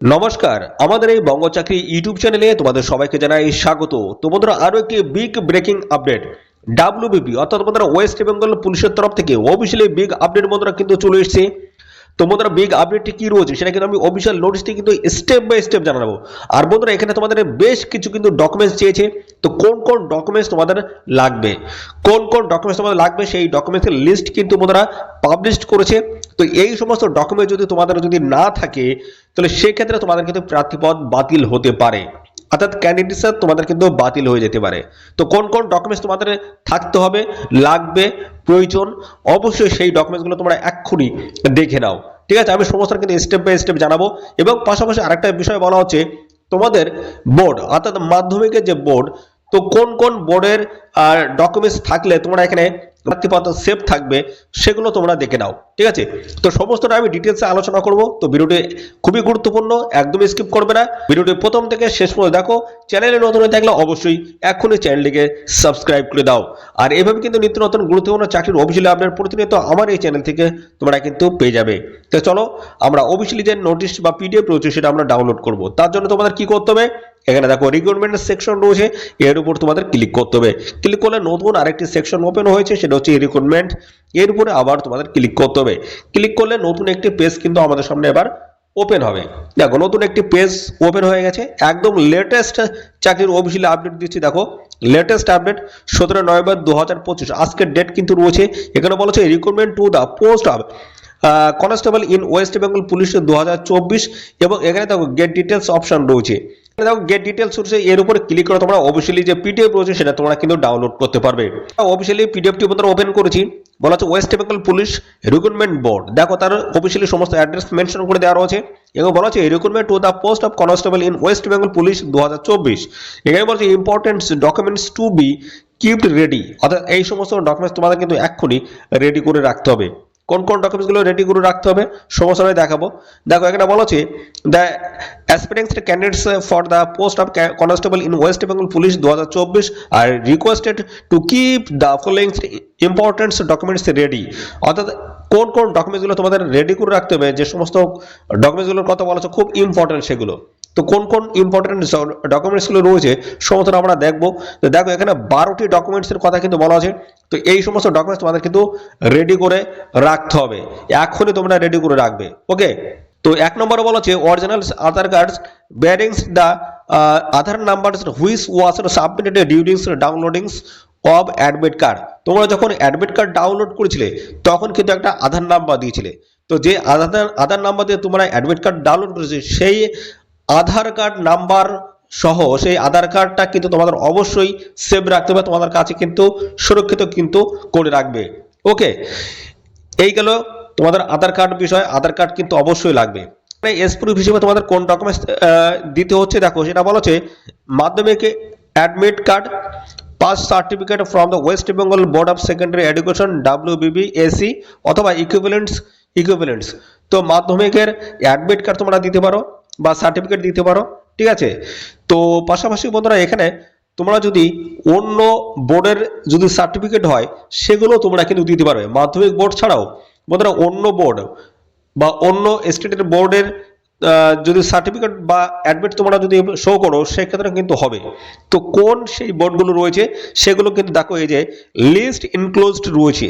নমস্কার, আমাদের এই বঙ্গ চাকরি ইউটিউব চ্যানেলে তোমাদের সবাইকে জানাই স্বাগত। তো বন্ধুরা, আরও একটি বিগ ব্রেকিং আপডেট ডাব্লিউবিপি অর্থাৎ বন্ধুরা ওয়েস্ট বেঙ্গল পুলিশের তরফ থেকে অফিসিয়ালি বিগ আপডেট বন্ধুরা কিন্তু চলে এসেছে। তো বন্ধুরা বিগ আপডেটটি কি রয়েছে সেটা কিন্তু আমি অফিসিয়াল নোটিশটি কিন্তু স্টেপ বাই স্টেপ জানাব। আর বন্ধুরা এখানে তোমাদের বেশ কিছু কিন্তু ডকুমেন্টস চেয়েছে। তো কোন কোন ডকুমেন্টস তোমাদের লাগবে? কোন কোন ডকুমেন্টস তোমাদের লাগবে? সেই ডকুমেন্টসের লিস্ট কিন্তু বন্ধুরা পাবলিশ করেছে। তো এই সমস্ত ডকুমেন্ট যদি তোমাদের যদি না থাকে, তাহলে সেক্ষেত্রে তোমাদের কিন্তু প্রার্থীপদ বাতিল হতে পারে। অর্থাৎ ক্যান্ডিডেটস তোমাদের কিন্তু বাতিল হয়ে যেতে পারে। তো কোন কোন ডকুমেন্টস তোমাদের থাকতে হবে? লাগবে? প্রয়োজন? অবশ্যই সেই ডকুমেন্টসগুলো তোমরা এক্ষুনি দেখে নাও। ঠিক আছে, আমি সমস্ত কিন্তু স্টেপ বাই স্টেপ জানাব। এবং পাশাপাশি আরেকটা বিষয় বলা হচ্ছে, তোমাদের বোর্ড অর্থাৎ মাধ্যমিকের যে বোর্ড তো কোন কোন বোর্ডের ডকুমেন্টস থাকলে তোমরা এখানে প্রার্থীপত্র সেভ থাকবে, সেগুলো তোমরা দেখে নাও, ঠিক আছে? তো সমস্তটা আমি ডিটেলসে আলোচনা করব, তো ভিডিওটি খুবই গুরুত্বপূর্ণ, একদমই স্কিপ করবে না। ভিডিওটি প্রথম থেকে শেষ পর্যন্ত দেখো চ্যানেলে নতুন হয়ে থাকলে অবশ্যই এখনই চ্যানেলটিকে সাবস্ক্রাইব করে দাও। আর এভাবে কিন্তু নিত্য নতুন গুরুত্বপূর্ণ চাকরির অফিসিয়ালি আপডেট প্রতিনিয়ত আমার এই চ্যানেল থেকে তোমরা কিন্তু পেয়ে যাবে। তো চলো, আমরা অফিসিয়ালি যে নোটিশ বা পিডিএফ রয়েছে সেটা আমরা ডাউনলোড করব। তার জন্য তোমাদের কি করতে হবে? এখানে দেখো রিক্রুটমেন্টের সেকশন রয়েছে, এর উপর তোমাদের ক্লিক করতে হবে। ক্লিক করলে নতুন আরেকটি সেকশন ওপেন হয়েছে, সেটা হচ্ছে রিক্রুটমেন্ট এর উপরে আবার তোমাদের ক্লিক করতে হবে। ক্লিক করলে নতুন একটি পেজ কিন্তু আমাদের সামনে এবার ওপেন হবে। দেখো, নতুন একটি পেজ ওপেন হয়ে গেছে। একদম লেটেস্ট চাকরির অফিসিয়ালি আপডেট দিচ্ছি, দেখো। লেটেস্ট আপডেট সতেরো নভেম্বর দু হাজার পঁচিশ। আজকের ডেট কিন্তু রয়েছে। এখানে বলা হচ্ছে recruitment to the post of constable in West Bengal police দু হাজার চব্বিশ এবং এখানে দেখো গেট ডিটেলস অপশন রয়েছে। গেট ডিটেলস রয়েছে এর উপরে ক্লিক করে, তোমরা অফিসিয়ালি যে পিডিএফ রয়েছে সেটা তোমরা কিন্তু ডাউনলোড করতে পারবে। অফিসিয়ালি পিডিএফটি আমরা ওপেন করেছি, বলা হচ্ছে West Bengal police recruitment board দেখো, তার অফিসিয়ালি সমস্ত অ্যাড্রেস মেনশন করে দেওয়া রয়েছে, এবং বলা হচ্ছে recruitment to the post of constable in West Bengal police দু হাজার চব্বিশ। এখানে বলছে important documents to be kept ready অর্থাৎ এই সমস্ত ডকুমেন্টস তোমাদের কিন্তু এক্ষুনি রেডি করে রাখতে হবে। কোন কোন ডকুমেন্টসগুলো রেডি করে রাখতে হবে সমস্যায় দেখাবো। দেখো, এখানে বলা হচ্ছে the aspirants candidates for the post of constable in West Bengal police দু হাজার চব্বিশ are requested to keep the following importants documents ready অর্থাৎ, কোন কোন ডকুমেন্টসগুলো তোমাদের রেডি করে রাখতে হবে, যে সমস্ত ডকুমেন্টসগুলোর কথা বলা হচ্ছে, খুব ইম্পর্টেন্ট সেগুলো। তো কোন কোন ইম্পর্টেন্ট ডকুমেন্টসগুলো রয়েছে, সমস্ত আমরা দেখব। তো দেখো এখানে বারোটি ডকুমেন্টসের কথা কিন্তু বলা আছে। তো এই সমস্ত ডকুমেন্টস তোমাদের কিন্তু রেডি করে রাখতে হবে। এখনই তোমরা রেডি করে রাখবে। ওকে তো এক নম্বরে বলা হচ্ছে original Aadhaar cards bearings the Aadhaar number which was submitted durings downloadings of admit card তোমরা যখন অ্যাডমিট কার্ড ডাউনলোড করেছিলে, তখন কিন্তু একটা আধার নাম্বার দিয়েছিলে। তো যে আধার আধার নাম্বার দিয়ে তোমরা অ্যাডমিট কার্ড ডাউনলোড করেছে সেই আধার কার্ড নাম্বার সহ সেই আধার কার্ডটা কিন্তু তোমাদের অবশ্যই সেভ রাখতে হবে, তোমাদের কাছে কিন্তু সুরক্ষিত কিন্তু করে রাখবে। ওকে এই গেল তোমাদের আধার কার্ড বিষয়, আধার কার্ড কিন্তু অবশ্যই লাগবে। এস প্রুফ হিসেবে তোমাদের কোন ডকুমেন্টস দিতে হচ্ছে? দেখো, সেটা বলা হচ্ছে Madhyamik admit card pass certificate from the West Bengal board of secondary education WBB SE অথবা ইকুইভ্যালেন্টস ইকুইভ্যালেন্টস তো মাধ্যমিকের অ্যাডমিট কার্ড তোমরা দিতে পারো। বা সার্টিফিকেট দিতে পারো, ঠিক আছে? তো পাশাপাশি বন্ধুরা এখানে তোমরা যদি অন্য বোর্ডের যদি সার্টিফিকেট হয়, সেগুলো তোমরা কিন্তু দিতে পারবে। মাধ্যমিক বোর্ড ছাড়াও। বন্ধুরা, অন্য বোর্ড বা অন্য স্টেটের বোর্ডের যদি সার্টিফিকেট বা অ্যাডমিট তোমরা যদি শো করো, সেক্ষেত্রে কিন্তু হবে। তো কোন সেই বোর্ডগুলো রয়েছে, সেগুলো কিন্তু দেখো এই যে লিস্ট ইনক্লোজড রয়েছে।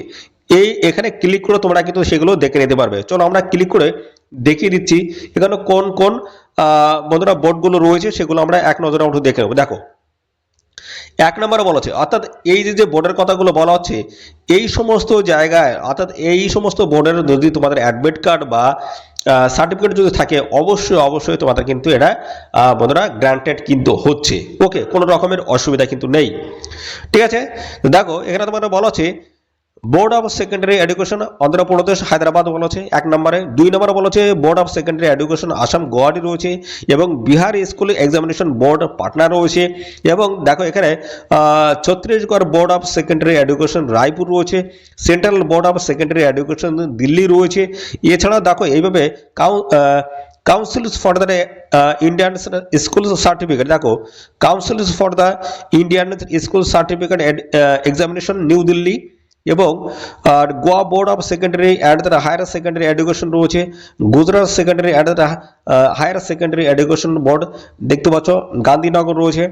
এই এখানে ক্লিক করে তোমরা কিন্তু সেগুলো দেখে নিতে পারবে। চলো আমরা ক্লিক করে দেখিয়ে দিচ্ছি, এখানে কোন কোন বন্ধুরা বোর্ডগুলো রয়েছে সেগুলো আমরা এক নজরে একটু দেখে নেব। দেখো, এক নম্বরে বলা হচ্ছে, অর্থাৎ এই যে যে বোর্ডের কথাগুলো বলা হচ্ছে, এই সমস্ত জায়গায়, অর্থাৎ এই সমস্ত বোর্ডের যদি তোমাদের অ্যাডমিট কার্ড বা সার্টিফিকেট যদি থাকে, অবশ্যই অবশ্যই তোমাদের কিন্তু এটা বন্ধুরা গ্রান্টেড কিন্তু হচ্ছে। ওকে কোনো রকমের অসুবিধা কিন্তু নেই। ঠিক আছে? দেখো, এখানে তোমাদের বলা হচ্ছে board of secondary education Andhra Pradesh Hyderabad বলা হচ্ছে। এক নম্বরে। দুই নম্বরে বলা হচ্ছে board of secondary education Assam Guwahati রয়েছে এবং Bihar school examination board Patna রয়েছে এবং দেখো এখানে Chhattisgarh board of secondary education Raipur রয়েছে। Central board of secondary education Delhi রয়েছে। এছাড়া দেখো এইভাবে cow councils for the Indian school certificate দেখো councils for the Indian school certificate examination New Delhi এবং, আর Goa board of secondary and the higher secondary education রয়েছে। Gujarat secondary and the higher secondary education board দেখতে পাচ্ছ, গান্ধীনগর রয়েছে।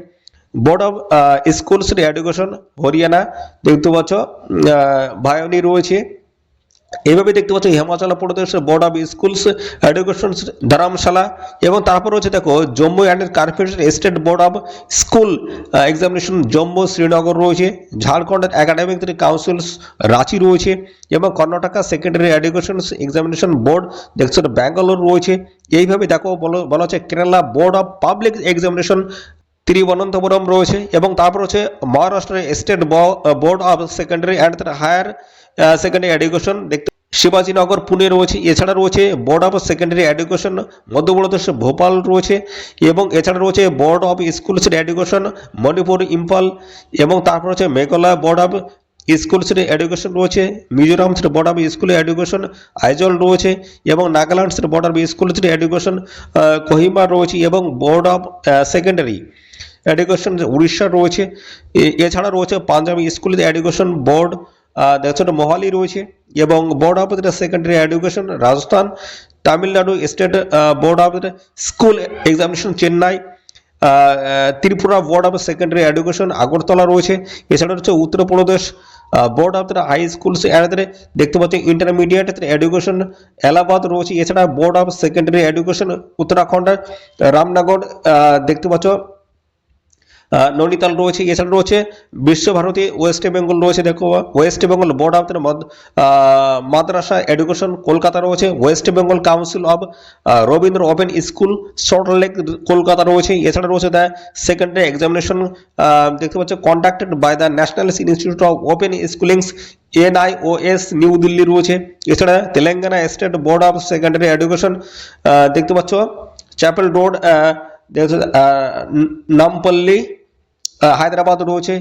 Board of schools education Haryana দেখতে পাচ্ছ ভায়নি রয়েছে। এইভাবে দেখতে পাচ্ছ হিমাচল প্রদেশের board of schools education Dharamshala এবং তারপর রয়েছে দেখো Jammu and Kashmir state board of school examination Jammu Srinagar রয়েছে ঝাড়খণ্ডের একাডেমিক কাউন্সিলস রাঁচি রয়েছে এবং Karnataka secondary education examination board দেখছ ব্যাঙ্গালোর রয়েছে। এইভাবে দেখো বলা হচ্ছে Kerala board of public examination Thiruvananthapuram রয়েছে এবং তারপর হচ্ছে মহারাষ্ট্রের state board of secondary and higher secondary education দেখতে শিবাজীনগর, পুনে রয়েছে। এছাড়া রয়েছে board of secondary education Madhya Pradesh, Bhopal রয়েছে এবং এছাড়া রয়েছে board of schools education Manipur, Imphal এবং তারপর হচ্ছে Meghalaya board of school education রয়েছে, Mizoram board of school education Aizawl রয়েছে এবং Nagaland board of school education Kohima রয়েছে এবং board of secondary education Orissa রয়েছে। এছাড়া রয়েছে পাঞ্জাবি স্কুল এডুকেশন বোর্ড দেখছ মোহালি রয়েছে এবং board of secondary education Rajasthan, Tamil Nadu state board of school examination Chennai Tripura board of secondary education Agartala রয়েছে। এছাড়া রয়েছে Uttar Pradesh board of the high schools দেখতে পাচ্ছি ইন্টারমিডিয়েট এডুকেশন এলাহাবাদ রয়েছে। এছাড়া board of secondary education Uttarakhand, Ramnagar দেখতে পাচ্ছ নৈনিতাল রয়েছে এছাড়া রয়েছে, বিশ্বভারতী, ওয়েস্ট বেঙ্গল রয়েছে, দেখো, West Bengal board of madrasa education Kolkata রয়েছে, West Bengal council of Rabindra open school Salt Lake Kolkata রয়েছে এছাড়া রয়েছে দ্য সেকেন্ডারি এক্সামিনেশন দেখতে পাচ্ছ conducted by the national institute of open schoolings NIOS New Delhi রয়েছে এছাড়া Telangana state board of secondary education দেখতে পাচ্ছ চ্যাপেল রোড নামপল্লী হায়দ্রাবাদ রয়েছে।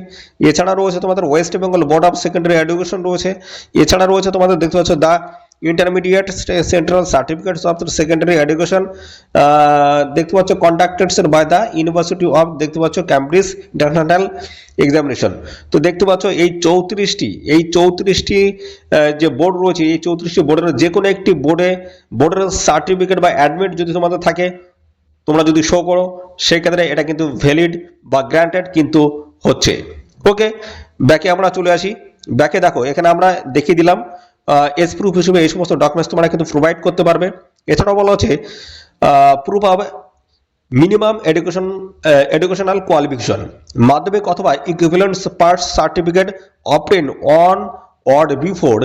এছাড়া রয়েছে তোমাদের West Bengal board of secondary education রয়েছে। এছাড়া রয়েছে তোমাদের দেখতে পাচ্ছ the intermediate central certificates of the secondary education দেখতে পাচ্ছ conducted by the university of দেখতে পাচ্ছ ক্যামব্রিজ ইন্টারন্যাশনাল এক্সামিনেশন তো দেখতে পাচ্ছ এই চৌত্রিশটি এই চৌত্রিশটি যে বোর্ড রয়েছে, এই চৌত্রিশটি বোর্ডের যে কোনো একটি বোর্ডে বোর্ডের সার্টিফিকেট বা অ্যাডমিট যদি তোমাদের থাকে তোমরা যদি শো করো, সেক্ষেত্রে এটা কিন্তু ভ্যালিড বা গ্র্যান্টেড কিন্তু হচ্ছে। ওকে ব্যাকে আমরা চলে আসি। ব্যাকে দেখো, এখানে আমরা দেখিয়ে দিলাম এস প্রুফ হিসেবে এই সমস্ত ডকুমেন্টস তোমরা কিন্তু প্রোভাইড করতে পারবে। এছাড়াও বলা হচ্ছে proof of minimum education educational qualification Madhyamik অথবা equivalence part certificate obtain on or before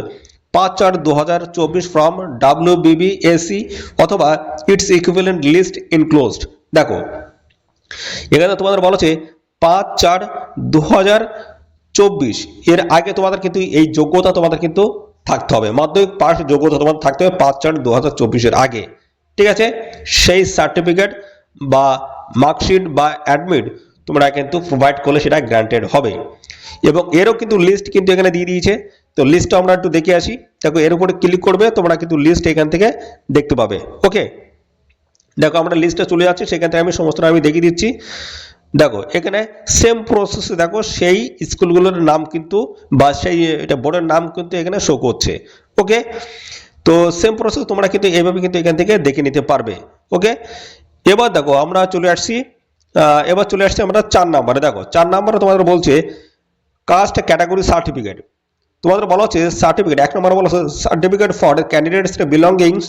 পাঁচ চার দু হাজার চব্বিশ ফ্রম ডাব্লিউ বিবিএসি অথবা ইটস ইকুইভ্যালেন্ট লিস্ট ইনক্লোজড দেখো, এখানে তোমাদের বলা হচ্ছে পাঁচ চার দু হাজার চব্বিশ। এর আগে তোমাদের কিন্তু এই যোগ্যতা তোমাদের কিন্তু থাকতে হবে। মাধ্যমিক পাস যোগ্যতা তোমাদের থাকতে হবে পাঁচ চার দু হাজার চব্বিশের আগে। ঠিক আছে? সেই সার্টিফিকেট বা মার্কশিট বা অ্যাডমিট তোমরা কিন্তু প্রোভাইড করলে সেটা গ্রান্টেড হবে। এবং এরও কিন্তু লিস্ট কিন্তু এখানে দিয়ে দিয়েছে তো লিস্টটা আমরা একটু দেখে আসি। দেখো, এর উপরে ক্লিক করবে, তোমরা কিন্তু লিস্ট এখান থেকে দেখতে পাবে। ওকে দেখো, আমরা লিস্টে চলে যাচ্ছি, সেখান থেকে আমি সমস্ত আমি দেখিয়ে দিচ্ছি। দেখো, এখানে সেম প্রসেস দেখো, সেই স্কুলগুলোর নাম কিন্তু বা সেই, এটা বোর্ডের নাম কিন্তু এখানে শো করছে। ওকে তো সেম প্রসেস তোমরা কিন্তু এইভাবে কিন্তু এখান থেকে দেখে নিতে পারবে। ওকে এবার দেখো, আমরা চলে আসছি এবার চলে আসছি আমরা চার নাম্বারে দেখো, চার নাম্বারে তোমাদের বলছে কাস্ট ক্যাটাগরি সার্টিফিকেট তোমাদের বলা হচ্ছে সার্টিফিকেট এক নম্বর বলা হচ্ছে certificate for candidates belongings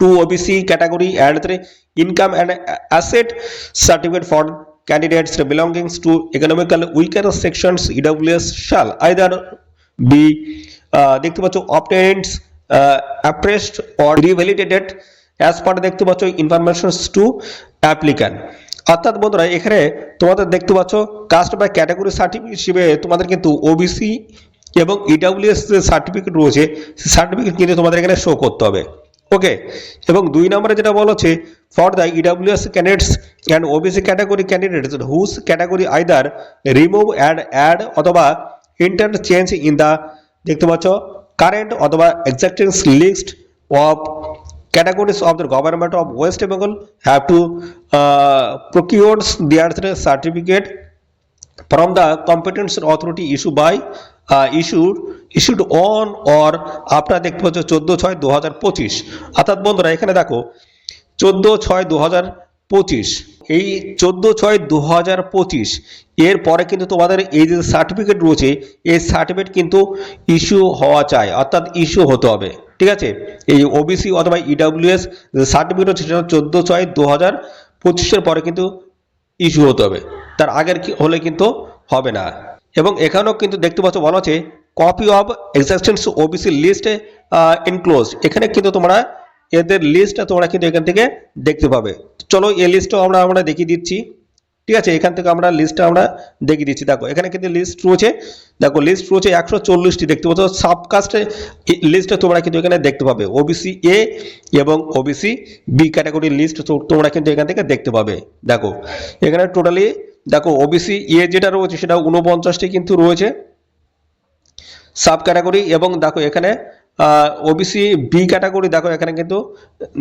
to OBC category and three income and asset certificate for candidates belongings to economical weaker sections EWS shall either be দেখতে পাচ্ছ optants appraised or revalidated as per দেখতে পাচ্ছ informations two applicant অর্থাৎ বন্ধুরা, এখানে তোমাদের দেখতে পাচ্ছ কাস্ট বা ক্যাটাগরি সার্টিফিকেট হিসেবে তোমাদের কিন্তু ওবিসি এবং ইডাব্লিউএস যে সার্টিফিকেট রয়েছে সেই সার্টিফিকেট কিন্তু তোমাদের এখানে শো করতে হবে। ওকে এবং দুই নম্বরে যেটা বলা হচ্ছে for the EWS candidates and OBC category candidates whose category either remove and add অথবা ইন্টার চেঞ্জ ইন দ্য দেখতে পাচ্ছ কারেন্ট অথবা exacting list of categories of the government of West Bengal have to uh, their certificate from the competent authority issued by issued issued on or আপনার দেখতে পাচ্ছ চোদ্দ ছয় দু হাজার পঁচিশ। অর্থাৎ বন্ধুরা, এখানে দেখো, চোদ্দ ছয় দু হাজার পঁচিশ। এই চোদ্দ ছয় দু হাজার পঁচিশ, এর পরে কিন্তু তোমাদের এই যে সার্টিফিকেট রয়েছে, এই সার্টিফিকেট কিন্তু ইস্যু হওয়া চাই, অর্থাৎ ইস্যু হতে হবে। ঠিক আছে? এই ওবিসি অথবা ইডাব্লিউএস সার্টিফিকেট হচ্ছে সেটা চোদ্দ ছয় দু হাজার পঁচিশের পরে কিন্তু ইস্যু হতে হবে। তার আগের হলে কিন্তু হবে না। এবং এখানেও কিন্তু দেখতে পাচ্ছ বলা আছে copy of existence OBC list enclose এখানে কিন্তু তোমরা এদের লিস্টটা তোমরা কিন্তু এখান থেকে দেখতে পাবে। চলো এই লিস্টটাও আমরা আমরা দেখিয়ে দিচ্ছি। ঠিক আছে? এখান থেকে আমরা লিস্টটা আমরা দেখিয়ে দিচ্ছি। দেখো, এখানে কিন্তু লিস্ট রয়েছে। দেখো লিস্ট রয়েছে একশো চল্লিশটি। দেখতে পাচ্ছ সাবকাস্টে লিস্টটা তোমরা কিন্তু এখানে দেখতে পাবে। ওবিসি এ এবং ওবিসি বি ক্যাটাগরির লিস্ট তোমরা কিন্তু এখান থেকে দেখতে পাবে। দেখো, এখানে টোটালি দেখো ওবিসি এ যেটা রয়েছে সেটা উনপঞ্চাশটি কিন্তু রয়েছে। সাব ক্যাটাগরি এবং দেখো এখানে ওবিসি বি ক্যাটাগরি দেখো এখানে কিন্তু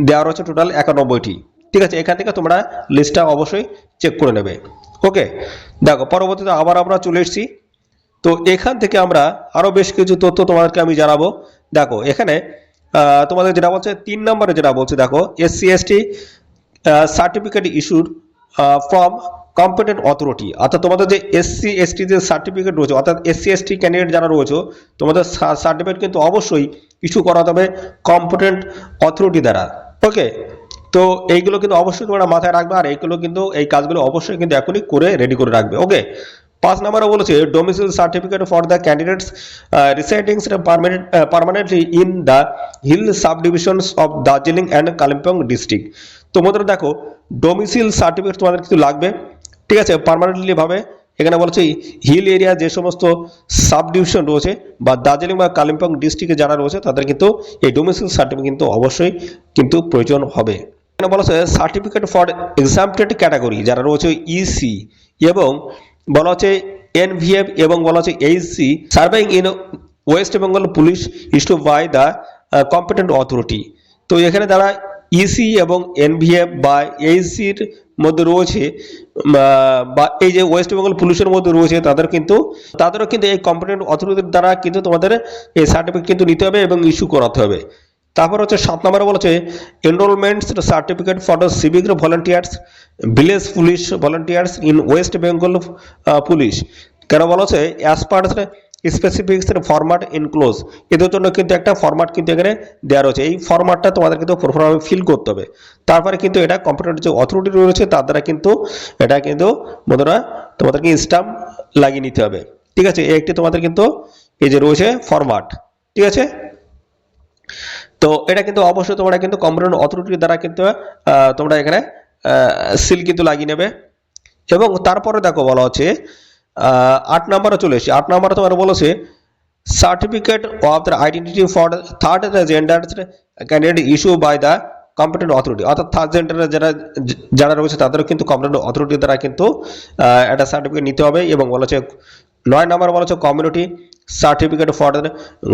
দেওয়া রয়েছে টোটাল একানব্বইটি। ঠিক আছে, এখান থেকে তোমরা লিস্টটা অবশ্যই চেক করে নেবে। ওকে, দেখো, পরবর্তীতে আবার আমরা চলে এসেছি। তো এখান থেকে আমরা আরও বেশ কিছু তথ্য তোমাদেরকে আমি জানাব। দেখো, এখানে তোমাদের যেটা বলছে, তিন নম্বরে যেটা বলছে, দেখো SC ST certificate issuer from competent authority অর্থাৎ তোমাদের যে এসসি এসটি যে সার্টিফিকেট রয়েছে, অর্থাৎ এসসি এসটি ক্যান্ডিডেট যারা রয়েছে, তোমাদের সার্টিফিকেট কিন্তু অবশ্যই ইস্যু করা হবে কম্পিটেন্ট অথরিটি দ্বারা। ওকে তো এইগুলো কিন্তু অবশ্যই তোমরা মাথায় রাখবে আর এইগুলো কিন্তু, এই কাজগুলো অবশ্যই কিন্তু এখনই করে রেডি করে রাখবে। ওকে পাঁচ নম্বরে বলেছে domicile certificate for the candidates residing permanent permanently in the hill sub divisions of Darjeeling and Kalimpong district তোমাদের দেখো ডোমিসিল সার্টিফিকেট তোমাদের কিন্তু লাগবে। ঠিক আছে পারমানেন্টলি ভাবে এখানে বলছে হিল এরিয়া যে সমস্ত সাব ডিভিশন রয়েছে বা দার্জিলিং বা কালিম্পং ডিস্ট্রিক্টে যারা রয়েছে, তাদের কিন্তু এই ডোমিসিল সার্টিফিকেট কিন্তু অবশ্যই কিন্তু প্রয়োজন হবে। এখানে বলা হচ্ছে সার্টিফিকেট ফর এক্সামটেড ক্যাটাগরি যারা রয়েছে ইসি এবং বলা হচ্ছে এনভিএফ এবং বলা হচ্ছে HC serving in West Bengal police issued by the competent authority তো এখানে যারা ইসি এবং এনভিএফ বা এইচসির মধ্যে রয়েছে বা এই যে ওয়েস্ট বেঙ্গল পুলিশের মধ্যে রয়েছে, তাদের কিন্তু, তাদেরও কিন্তু এই কম্পিটেন্ট অথরিটির দ্বারা কিন্তু তোমাদের এই সার্টিফিকেট কিন্তু নিতে হবে এবং ইস্যু করাতে হবে। তারপর হচ্ছে সাত নম্বরে বলেছে enrolment certificate for the civic volunteers village police volunteers in West Bengal police কেন বলা হচ্ছে as per specific format enclose এদের জন্য কিন্তু একটা ফরম্যাট কিন্তু এখানে দেওয়া রয়েছে। এই ফরম্যাটটা তোমাদের কিন্তু প্রপারভাবে ফিল করতে হবে। তারপরে কিন্তু এটা কম্পিউটার যে অথরিটি রয়েছে, তার দ্বারা কিন্তু এটা কিন্তু বন্ধুরা তোমাদেরকে স্টাম্প লাগিয়ে নিতে হবে। ঠিক আছে? এই একটি তোমাদের কিন্তু এই যে রয়েছে ফরম্যাট ঠিক আছে? তো এটা কিন্তু অবশ্যই তোমরা কিন্তু কম্পিউটার অথরিটির দ্বারা কিন্তু তোমরা এখানে সিল কিন্তু লাগিয়ে নেবে। এবং তারপরে দেখো বলা হচ্ছে আট নম্বরে চলে এসেছি। আট নম্বরে তোমার বলেছে certificate of the identity for third gender candidate issue by the competent authority অর্থাৎ থার্ড জেন্ডারের যারা যারা রয়েছে তাদেরও কিন্তু কম্পিটেন্ট অথরিটির দ্বারা কিন্তু একটা সার্টিফিকেট নিতে হবে এবং বলেছে, নয় নাম্বার বলা হচ্ছে community certificate for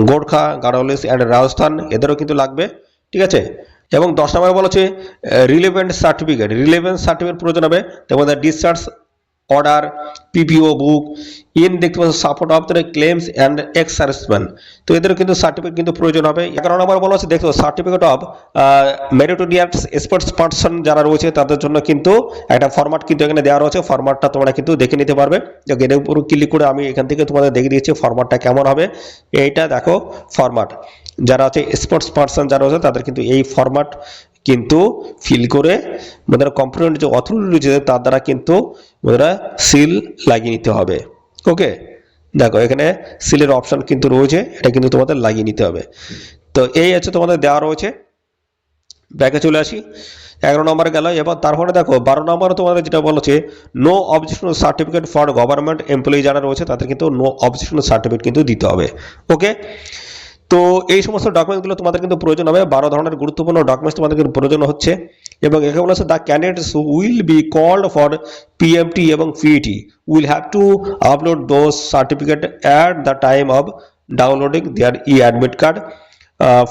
Gorkha Garhwalis and Rajasthan, এদেরও কিন্তু লাগবে, ঠিক আছে? এবং দশ নম্বরে বলা হচ্ছে রিলেভেন্ট সার্টিফিকেট রিলেভেন্ট সার্টিফিকেট প্রয়োজন হবে যেমন discharge order PPO book in দেখতে পাচ্ছ support of the claims and ex serviceman তো এদের কিন্তু সার্টিফিকেট কিন্তু প্রয়োজন হবে। এগারো নম্বর বলা হচ্ছে দেখো certificate of meritorious sports person যারা রয়েছে, তাদের জন্য কিন্তু একটা ফরম্যাট কিন্তু এখানে দেওয়া রয়েছে। ফরম্যাটটা তোমরা কিন্তু দেখে নিতে পারবে। এর উপর ক্লিক করে আমি এখান থেকে তোমাদের দেখে দিয়েছি ফরম্যাটটা কেমন হবে। এইটা দেখো ফরম্যাট যারা আছে স্পোর্টস পার্সন যারা রয়েছে, তাদের কিন্তু এই ফরম্যাট কিন্তু ফিল করে আমাদের কম্পিউটার যে অথরিটি রয়েছে তার দ্বারা কিন্তু ওরা সিল লাগিয়ে নিতে হবে। ওকে দেখো, এখানে সিলের অপশন কিন্তু রয়েছে, এটা কিন্তু তোমাদের লাগিয়ে নিতে হবে। তো এই আছে তোমাদের দেওয়া রয়েছে। ব্যাকে চলে আসি। এগারো নম্বরে গেল। এবার তারপরে দেখো, বারো নম্বরে তোমাদের যেটা বলেছে no objection certificate for government employee যারা রয়েছে তাদের কিন্তু নো অবজেকশন সার্টিফিকেট কিন্তু দিতে হবে। ওকে তো এই সমস্ত ডকুমেন্টসগুলো তোমাদের কিন্তু প্রয়োজন হবে। বারো ধরনের গুরুত্বপূর্ণ ডকুমেন্টস তোমাদের কিন্তু প্রয়োজন হচ্ছে। এবং এখানে বলা হচ্ছে the candidates will be called for PMT এবং PET will have to upload those certificate at the time of downloading their e admit card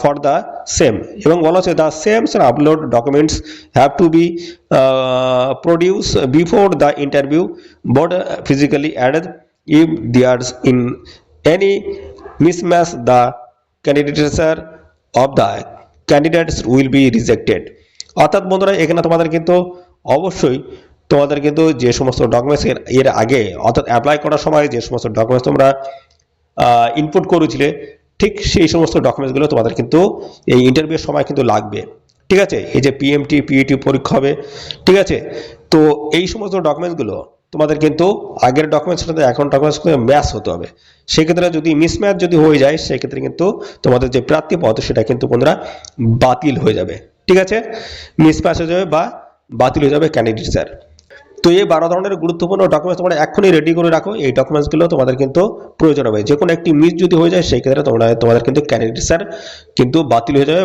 for the same এবং বলা হচ্ছে the same upload documents have to be produce before the interview but physically added if they in any any mismatch candidature of the candidates will be rejected. অর্থাৎ বন্ধুরা, এখানে তোমাদের কিন্তু অবশ্যই তোমাদের কিন্তু যে সমস্ত ডকুমেন্টস এর আগে অর্থাৎ অ্যাপ্লাই করার সময় যে সমস্ত ডকুমেন্টস তোমরা ইনপুট করেছিলে, ঠিক সেই সমস্ত ডকুমেন্টসগুলো তোমাদের কিন্তু এই ইন্টারভিউর সময় কিন্তু লাগবে। ঠিক আছে? এই যে পিএমটি পিইটি পরীক্ষা হবে। ঠিক আছে? তো এই সমস্ত ডকুমেন্টসগুলো তোমাদের কিন্তু আগের ডকুমেন্টসের সাথে এখন ডকুমেন্টস ম্যাচ হতে হবে। সেক্ষেত্রে যদি মিসম্যাচ যদি হয়ে যায়, সেক্ষেত্রে কিন্তু তোমাদের যে প্রার্থী পদ সেটা কিন্তু বন্ধুরা বাতিল হয়ে যাবে। ঠিক আছে? মিসম্যাচ হয়ে যাবে বা বাতিল হয়ে যাবে ক্যান্ডিডেট স্যার তো এই বারো ধরনের গুরুত্বপূর্ণ ডকুমেন্টস তোমরা এখনই রেডি করে রাখো। এই ডকুমেন্টসগুলো তোমাদের কিন্তু প্রয়োজন হবে। যে কোনো একটি মিস যদি হয়ে যায় সেই ক্ষেত্রে তোমরা তোমাদের কিন্তু ক্যান্ডিডেট স্যার কিন্তু বাতিল হয়ে যাবে।